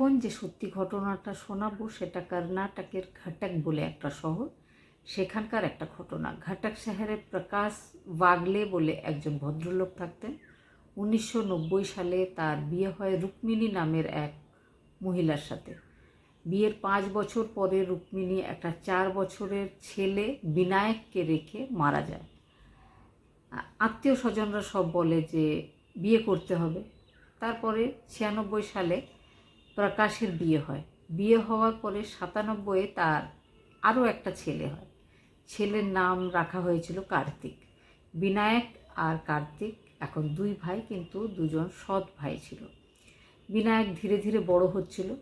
এখন যে সত্যি ঘটনাটা শোনাবো সেটা কর্ণাটকের ঘাটাক বলে একটা শহর। সেখানকার একটা ঘটনা। ঘাটাক শহরে প্রকাশ বাগলে বলে একজন ভদ্রলোক থাকতেন। উনিশশো নব্বই সালে তার বিয়ে হয় রুক্মিণী নামের এক মহিলার সাথে। বিয়ের পাঁচ বছর পরে রুক্মিণী একটা চার বছরের ছেলে বিনায়ককে রেখে মারা যায়। আত্মীয় স্বজনরা সব বলে যে বিয়ে করতে হবে। তারপরে ছিয়ানব্বই সালে প্রকাশের বিয়ে হয়। বিয়ে হওয়ার পরে সাতানব্বইয়ে তার আরও একটা ছেলে হয়। ছেলের নাম রাখা হয়েছিল কার্তিক। বিনায়ক আর কার্তিক এখন দুই ভাই কিন্তু দুজন সৎ ভাই ছিল। বিনায়ক ধীরে ধীরে বড় হচ্ছিল।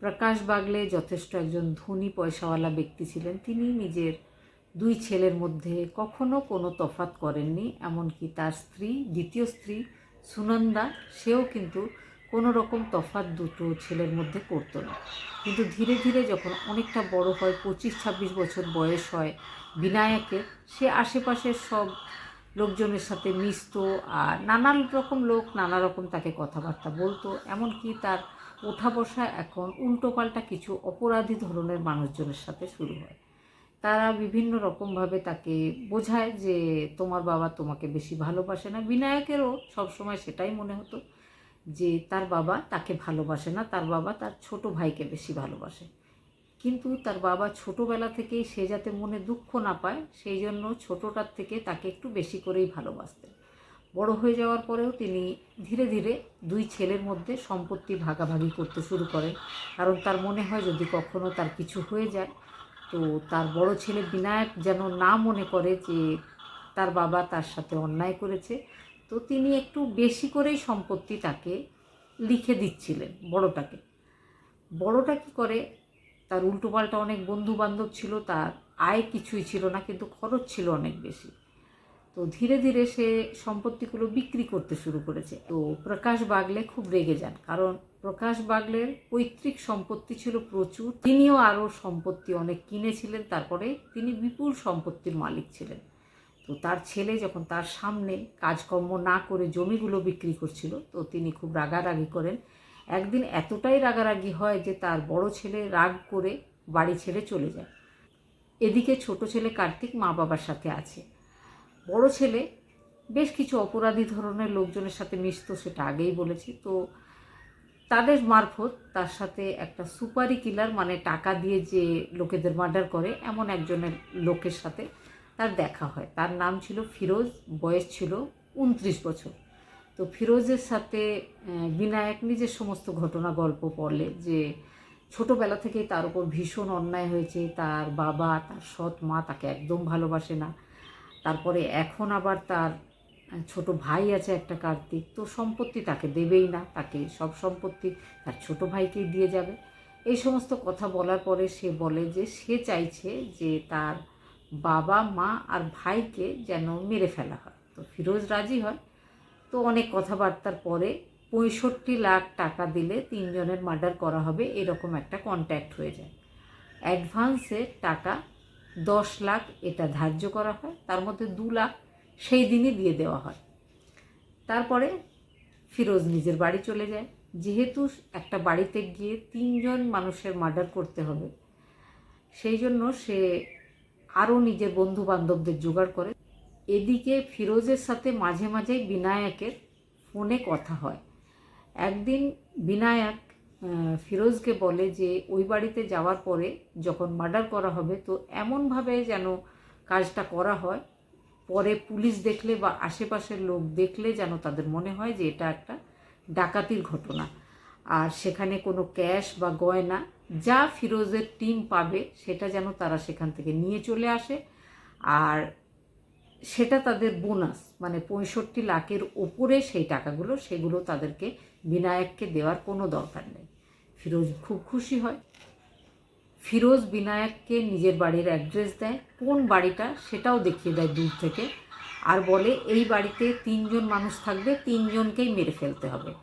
প্রকাশ বাগলে যথেষ্ট একজন ধনী পয়সাওয়ালা ব্যক্তি ছিলেন। তিনি নিজের দুই ছেলের মধ্যে কখনো কোনো তফাত করেননি, এমনকি তার স্ত্রী, দ্বিতীয় স্ত্রী সুনন্দা, সেও কিন্তু কোনো রকম তফাত দুটো ছেলের মধ্যে করতো না। কিন্তু ধীরে ধীরে যখন অনেকটা বড় হয়, পঁচিশ, ছাব্বিশ বছর বয়স হয় বিনায়কের সে আশেপাশের সব লোকজনের সাথে মিশতো আর নানান রকম লোক নানা রকম তাকে কথাবার্তা বলতো। এমনকি তার ওঠা বসা এখন উল্টোপাল্টা কিছু অপরাধী ধরনের মানুষজনের সাথে শুরু হয়। তারা বিভিন্ন রকমভাবে তাকে বোঝায় যে তোমার বাবা তোমাকে বেশি ভালোবাসে না। বিনায়কেরও সবসময় সেটাই মনে হতো। যে তার বাবা তাকে ভালোবাসে না, তার বাবা তার ছোট ভাইকে বেশি ভালোবাসে। কিন্তু তার বাবা ছোটোবেলা থেকেই সে যাতে মনে দুঃখ না পায়, সেই জন্য ছোটোটার থেকে তাকে একটু বেশি করেই ভালোবাসতেন বড় হয়ে যাওয়ার পরেও তিনি ধীরে ধীরে দুই ছেলের মধ্যে সম্পত্তি ভাগাভাগি করতে শুরু করেন। কারণ তার মনে হয় যদি কখনো তার কিছু হয়ে যায়, তো তার বড় ছেলে বিনায়ক যেন না মনে করে যে তার বাবা তার সাথে অন্যায় করেছে তো তিনি একটু বেশি করেই সম্পত্তি তাকে লিখে দিচ্ছিলেন, বড়টাকে। বড়টা কি করে? তার উল্টোপাল্টা অনেক বন্ধু বান্ধব ছিল, তার আয় কিছুই ছিল না, কিন্তু খরচ ছিল অনেক বেশি। তো ধীরে ধীরে সে সম্পত্তিগুলো বিক্রি করতে শুরু করেছে। তো প্রকাশ বাগলে খুব রেগে যান, কারণ প্রকাশ বাগলের পৈতৃক সম্পত্তি ছিল প্রচুর। তিনিও আরও সম্পত্তি অনেক কিনেছিলেন, তারপরে তিনি বিপুল সম্পত্তির মালিক ছিলেন। তো তার ছেলে যখন তার সামনে কাজকর্ম না করে জমিগুলো বিক্রি করছিল, তো তিনি খুব রাগারাগি করেন। একদিন এতটাই রাগারাগি হয় যে তার বড় ছেলে রাগ করে বাড়ি ছেড়ে চলে যায়। এদিকে ছোট ছেলে কার্তিক মা বাবার সাথে আছে। বড় ছেলে বেশ কিছু অপরাধী ধরনের লোকজনের সাথে মিশতো, সেটা আগেই বলেছি। তো তাদের মারফত তার সাথে একটা সুপারি কিলার মানে টাকা দিয়ে যে লোকেদের মার্ডার করে, এমন একজনের লোকের সাথে তার দেখা হয়। তার নাম ছিল ফিরোজ, বয়স ছিল উনত্রিশ বছর। তো ফিরোজের সাথে বিনায়ক নিজের সমস্ত ঘটনা গল্প পড়লে যে ছোটোবেলা থেকেই তার উপর ভীষণ অন্যায় হয়েছে। তার বাবা, তার সৎ মা তাকে একদম ভালোবাসে না। তারপরে এখন আবার তার ছোট ভাই আছে একটা কার্তিক। তো সম্পত্তি তাকে দেবেই না। তাকে সব সম্পত্তি তার ছোট ভাইকেই দিয়ে যাবে। এই সমস্ত কথা বলার পরে সে বলে যে সে চাইছে যে তার বাবা, মা আর ভাইকে যেন মেরে ফেলা হয়। তো ফিরোজ রাজি হয়। তো অনেক কথাবার্তার পরে পঁয়ষট্টি লাখ টাকা দিলে তিনজনের মার্ডার করা হবে, এরকম একটা কন্ট্যাক্ট হয়ে যায়। অ্যাডভান্সে টাকা দশ লাখ এটা ধার্য করা হয়, তার মধ্যে দু লাখ সেই দিনই দিয়ে দেওয়া হয়। তারপরে ফিরোজ নিজের বাড়ি চলে যায়। যেহেতু একটা বাড়িতে গিয়ে তিনজন মানুষের মার্ডার করতে হবে, সেই জন্য সে আরও নিজের বন্ধু বান্ধবদের জোগাড় করে। এদিকে ফিরোজের সাথে মাঝে মাঝেই বিনায়কের ফোনে কথা হয়। একদিন বিনায়ক ফিরোজকে বলে যে, ওই বাড়িতে যাওয়ার পরে যখন মার্ডার করা হবে, তো এমনভাবে যেন কাজটা করা হয়। পরে পুলিশ দেখলে বা আশেপাশের লোক দেখলে যেন তাদের মনে হয় যে, এটা একটা ডাকাতির ঘটনা। আর সেখানে কোনো ক্যাশ বা গয়না যা ফিরোজের টিম পাবে, সেটা যেন তারা সেখান থেকে নিয়ে চলে আসে। আর সেটা তাদের বোনাস মানে পঁয়ষট্টি লাখের ওপরে সেই টাকাগুলো, সেগুলো তাদেরকে বিনায়ককে দেওয়ার কোনো দরকার নেই। ফিরোজ খুব খুশি হয়। ফিরোজ বিনায়ককে নিজের বাড়ির অ্যাড্রেস দেয়। কোন বাড়িটা, সেটাও দেখিয়ে দেয় দূর থেকে। আর বলে, এই বাড়িতে তিনজন মানুষ থাকবে, তিনজনকেই মেরে ফেলতে হবে।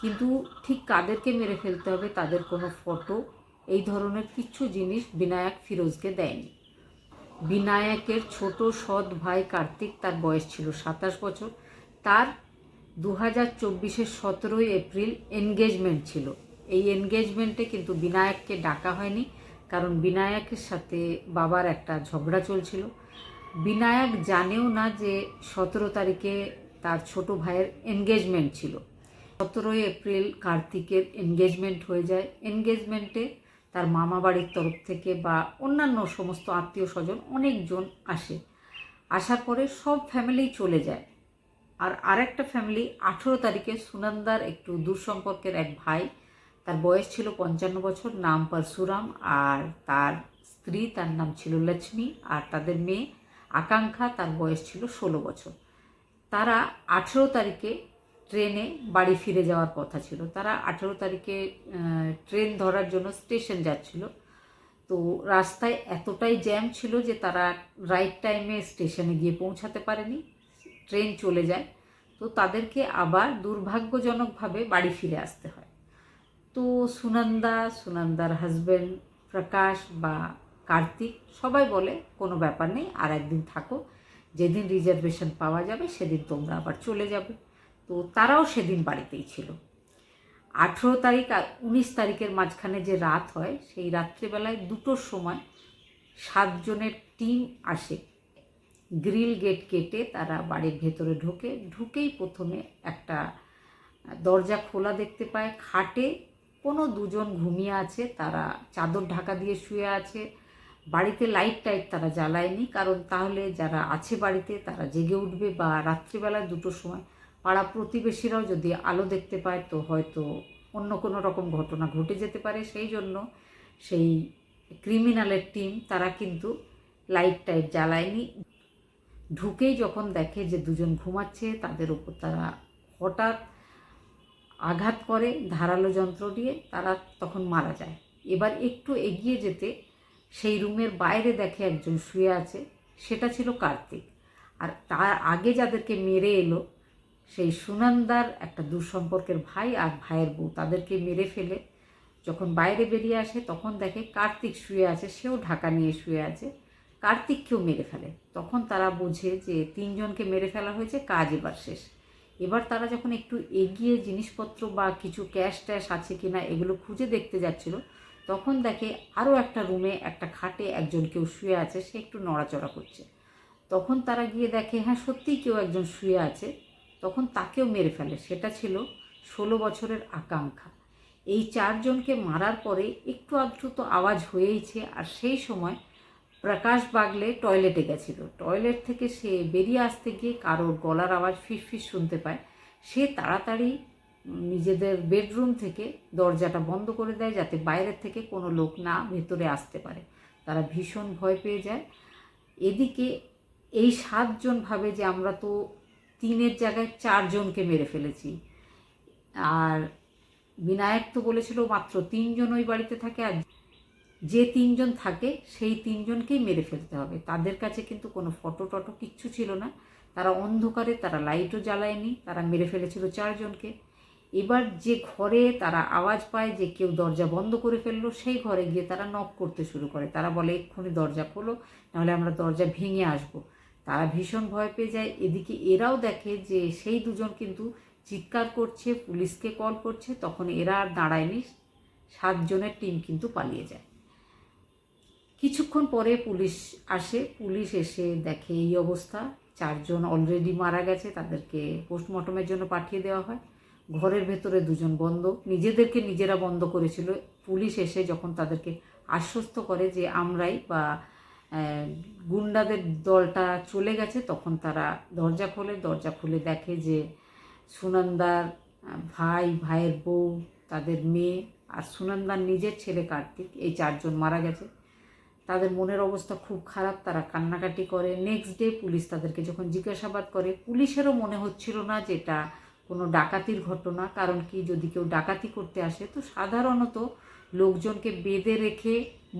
কিন্তু ঠিক কাদেরকে মেরে ফেলতে হবে? তাদের কোনো ফটো, এই ধরনের কিছু জিনিস বিনায়ক ফিরোজকে দেয়নি। বিনায়কের ছোট সৎ ভাই কার্তিক তার বয়স ছিল সাতাশ বছর। তার দু হাজার চব্বিশের সতেরোই এপ্রিল এনগেজমেন্ট ছিল। এই এনগেজমেন্টে কিন্তু বিনায়ককে ডাকা হয়নি, কারণ বিনায়কের সাথে বাবার একটা ঝগড়া চলছিল। বিনায়ক জানেও না যে সতেরো তারিখে তার ছোট ভাইয়ের এনগেজমেন্ট ছিল। সতেরোই এপ্রিল কার্তিকের এনগেজমেন্ট হয়ে যায়। এনগেজমেন্টে তার মামা বাড়ির তরফ থেকে বা অন্যান্য সমস্ত আত্মীয় স্বজন অনেকজন আসে। আসার পরে সব ফ্যামিলি চলে যায়। আর আরেকটা ফ্যামিলি আঠেরো তারিখে সুনন্দার একটু দূর সম্পর্কের এক ভাই, তার বয়স ছিল পঞ্চান্ন বছর, নাম পরশুরাম আর তার স্ত্রী, তার নাম ছিল লক্ষ্মী আর তাদের মেয়ে আকাঙ্ক্ষা তার বয়স ছিল ষোলো বছর। তারা আঠেরো তারিখে ট্রেনে বাড়ি ফিরে যাওয়ার কথা ছিল। তারা আঠেরো তারিখে ট্রেন ধরার জন্য স্টেশন যাচ্ছিল। তো রাস্তায় এতটাই জ্যাম ছিল যে তারা রাইট টাইমে স্টেশনে গিয়ে পৌঁছাতে পারেনি। ট্রেন চলে যায়। তো তাদেরকে আবার দুর্ভাগ্যজনকভাবে বাড়ি ফিরে আসতে হয়। তো সুনন্দা, সুনন্দার হাজব্যান্ড প্রকাশ বা কার্তিক সবাই বলে, কোনো ব্যাপার নেই, আর একদিন থাকো। যেদিন রিজার্ভেশন পাওয়া যাবে, সেদিন তোমরা আবার চলে যাবে। তো তারাও সেদিন বাড়িতেই ছিল। আঠেরো তারিখ আর উনিশ তারিখের মাঝখানে যে রাত হয়, সেই রাত্রিবেলায় দুটোর সময় সাতজনের টিম আসে। গ্রিল গেট কেটে তারা বাড়ির ভেতরে ঢোকে। ঢুকেই প্রথমে একটা দরজা খোলা দেখতে পায়। খাটে কোনো দুজন ঘুমিয়ে আছে, তারা চাদর ঢাকা দিয়ে শুয়ে আছে। বাড়িতে লাইট টাইট তারা জ্বালায়নি, কারণ তাহলে যারা আছে বাড়িতে তারা জেগে উঠবে বা রাত্রিবেলায় দুটোর সময় পাড়া প্রতিবেশীরাও যদি আলো দেখতে পায়, তো হয়তো অন্য কোনো রকম ঘটনা ঘটে যেতে পারে। সেই জন্য সেই ক্রিমিনালের টিম, তারা কিন্তু লাইট টাইট জ্বালায়নি। ঢুকেই যখন দেখে যে দুজন ঘুমাচ্ছে, তাদের উপর তারা হঠাৎ আঘাত করে ধারালো যন্ত্র দিয়ে, তারা তখন মারা যায়। এবার একটু এগিয়ে যেতে সেই রুমের বাইরে দেখে একজন শুয়ে আছে, সেটা ছিল কার্তিক। আর তার আগে যাদেরকে মেরে এলো সেই সুনন্দার একটা দুঃসম্পর্কের ভাই আর ভাইয়ের বউ তাদেরকে মেরে ফেলে। যখন বাইরে বেরিয়ে আসে, তখন দেখে কার্তিক শুয়ে আছে, সেও ঢাকা নিয়ে শুয়ে আছে। কার্তিককেও মেরে ফেলে। তখন তারা বোঝে যে তিনজনকে মেরে ফেলা হয়েছে, কাজ এবার শেষ। এবার তারা যখন একটু এগিয়ে জিনিসপত্র বা কিছু ক্যাশ ট্যাশ আছে কিনা এগুলো খুঁজে দেখতে যাচ্ছিল, তখন দেখে আরও একটা রুমে, একটা খাটে একজন কেউ শুয়ে আছে, সে একটু নড়াচড়া করছে। তখন তারা গিয়ে দেখে হ্যাঁ সত্যিই কেউ একজন শুয়ে আছে। তখন তাকেও মেরে ফেলে। সেটা ছিল ষোলো বছরের আকাঙ্ক্ষা। এই চারজনকে মারার পরে একটু আধটু তো আওয়াজ হয়েইছে আর সেই সময় প্রকাশ বাগলে টয়লেটে গেছিল। টয়লেট থেকে সে বেরিয়ে আসতে গিয়ে কারোর গলার আওয়াজ ফিসফিস শুনতে পায়। সে তাড়াতাড়ি নিজেদের বেডরুম থেকে দরজাটা বন্ধ করে দেয় যাতে বাইরের থেকে কোনো লোক না ভেতরে আসতে পারে। তারা ভীষণ ভয় পেয়ে যায়। এদিকে এই সাতজন ভাবে যে আমরা তো তিনের জায়গায় চারজনকে মেরে ফেলেছি। আর বিনায়ক তো বলেছিল মাত্র তিনজন ওই বাড়িতে থাকে আর যে তিনজন থাকে সেই তিনজনকেই মেরে ফেলতে হবে। তাদের কাছে কিন্তু কোনো ফটো টটো কিচ্ছু ছিল না। তারা অন্ধকারে, তারা লাইটও জ্বালায়নি, তারা মেরে ফেলেছিল চারজনকে। এবার যে ঘরে তারা আওয়াজ পায় যে কেউ দরজা বন্ধ করে ফেলল, সেই ঘরে গিয়ে তারা নক করতে শুরু করে। তারা বলে, এক্ষুনি দরজা খোলো, নাহলে আমরা দরজা ভেঙে আসব। তারা ভীষণ ভয় পেয়ে যায়। এদিকে এরাও দেখে যে সেই দুজন কিন্তু চিৎকার করছে, পুলিশকে কল করছে, তখন এরা আর দাঁড়ায়নি। সাতজনের টিম কিন্তু পালিয়ে যায়। কিছুক্ষণ পরে পুলিশ আসে। পুলিশ এসে দেখে এই অবস্থা। চারজন অলরেডি মারা গেছে, তাদেরকে পোস্টমর্টমের জন্য পাঠিয়ে দেওয়া হয়। ঘরের ভেতরে দুজন বন্ধ। নিজেদেরকে নিজেরা বন্ধ করেছিল। পুলিশ এসে যখন তাদেরকে আশ্বস্ত করে যে আমরাই বা গুন্ডাদের দলটা চলে গেছে, তখন তারা দরজা খোলে, দরজা খুলে দেখে যে সুনন্দার ভাই, ভাইয়ের বউ, তাদের মেয়ে আর সুনন্দার নিজের ছেলে কার্তিক, এই চারজন মারা গেছে। তাদের মনের অবস্থা খুব খারাপ, তারা কান্নাকাটি করে। নেক্সট ডে পুলিশ তাদেরকে যখন জিজ্ঞাসাবাদ করে, পুলিশেরও মনে হচ্ছিল না যে এটা কোনো ডাকাতির ঘটনা, কারণ কি যদি কেউ ডাকাতি করতে আসে, তো সাধারণত লোকজনকে বেঁধে রেখে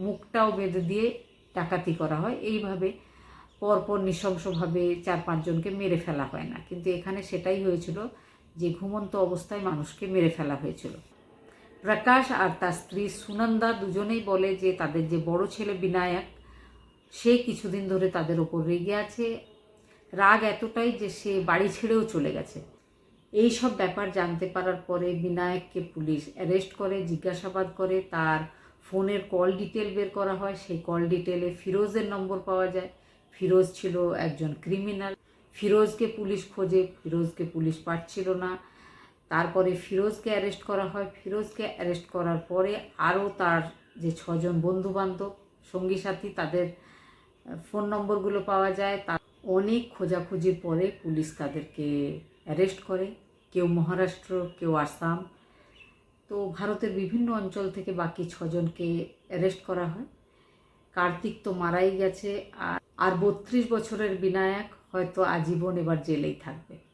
মুখটাও বেঁধে দিয়ে ডাকাতি করা হয়। এইভাবে পরপর নৃশংসভাবে চার পাঁচজনকে মেরে ফেলা হয় না। কিন্তু এখানে সেটাই হয়েছিল যে ঘুমন্ত অবস্থায় মানুষকে মেরে ফেলা হয়েছিল। প্রকাশ আর তার স্ত্রী সুনন্দা দুজনেই বলে যে তাদের যে বড় ছেলে বিনায়ক, সে কিছুদিন ধরে তাদের ওপর রেগে আছে। রাগ এতটাই যে সে বাড়ি ছেড়েও চলে গেছে। এই সব ব্যাপার জানতে পারার পরে বিনায়ককে পুলিশ অ্যারেস্ট করে, জিজ্ঞাসাবাদ করে। তার ফোনের কল ডিটেল বের করা হয়, সেই কল ডিটেলে ফিরোজের নম্বর পাওয়া যায়। ফিরোজ ছিল একজন ক্রিমিনাল। ফিরোজকে পুলিশ খোঁজে, ফিরোজকে পুলিশ পাচ্ছিল না। তারপরে ফিরোজকে অ্যারেস্ট করা হয়। ফিরোজকে অ্যারেস্ট করার পরে আরও তার যে ছজন বন্ধু বান্ধব সঙ্গী সাথী তাদের ফোন নম্বরগুলো পাওয়া যায়। তা অনেক খোঁজাখুঁজির পরে পুলিশ তাদেরকে অ্যারেস্ট করে। কেউ মহারাষ্ট্র, কেউ আসাম। তো ভারতের বিভিন্ন অঞ্চল থেকে বাকি ছজনকে অ্যারেস্ট করা হয়। কার্তিক তো মারাই গেছে আর বত্রিশ বছরের বিনায়ক হয়তো আজীবন এবার জেলেই থাকবে।